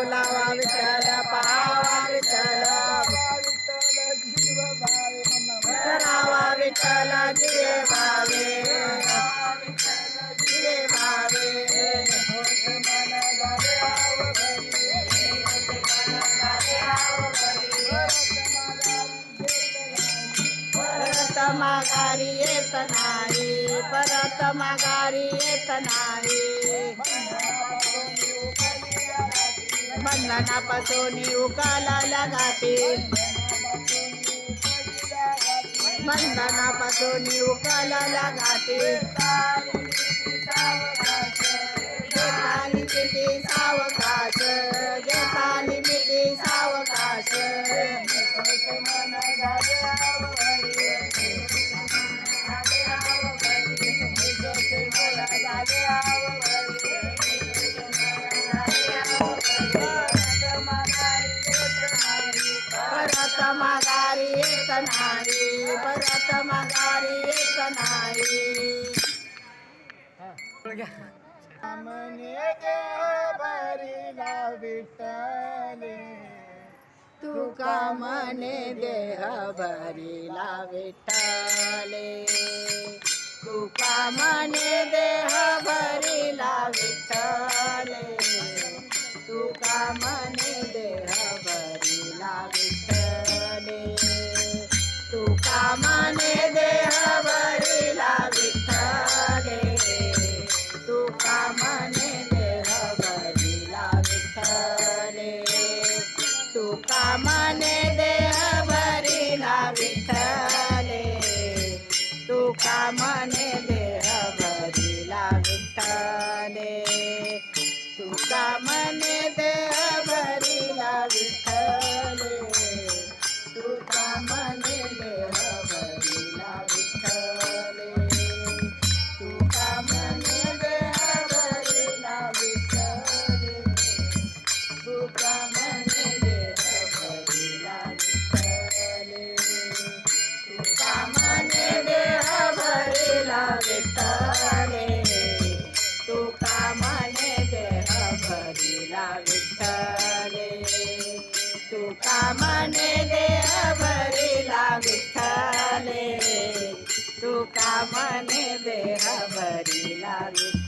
बोलावा विठ्ठल पाहावा विठ्ठल करावा विठ्ठल जिये भावे जिये भावे परत माघारी येत नाही परत माघारी येत नाही. बंधनापासून उकाला लगापे बंधनापासून उकाला लगापे सावकाश परत माघारी येत नाही म्हणे भरीला विठ्ठले तुका मने देह भरिला विठ्ठले तुका मने देह भरिला विठ्ठले तुका मने देह विठ्ठले तुका मने तुका मने देह भरिला विठ्ठले. तुका मने देह भरिला विठ्ठले.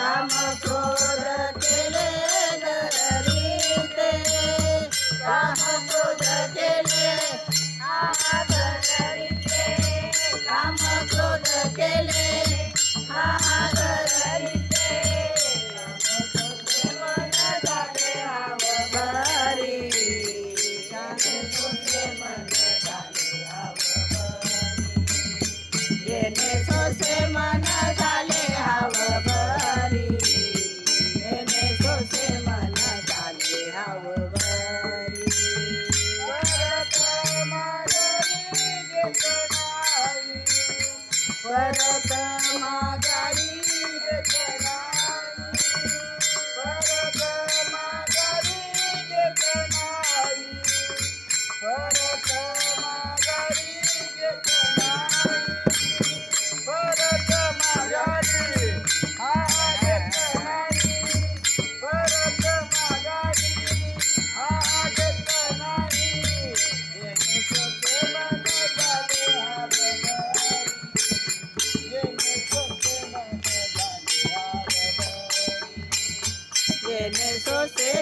काम क्रोध केले गरिते काम क्रोध केले हा गरीचे काम क्रोध केले हा गरिते मन झाले बरी तुझे मन झाले आवरी येणे सोसे मन परत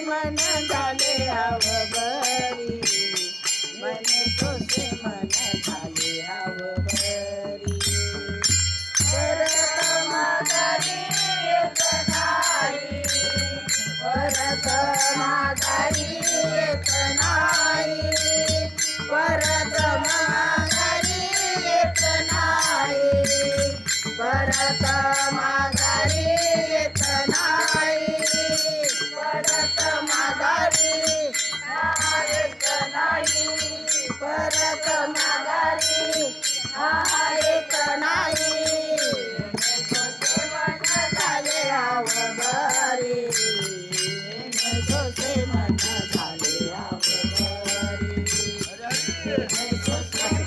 मन झाले बरी मन तोसे मन झाले बरी परत माघारी परत माघारी Thank you.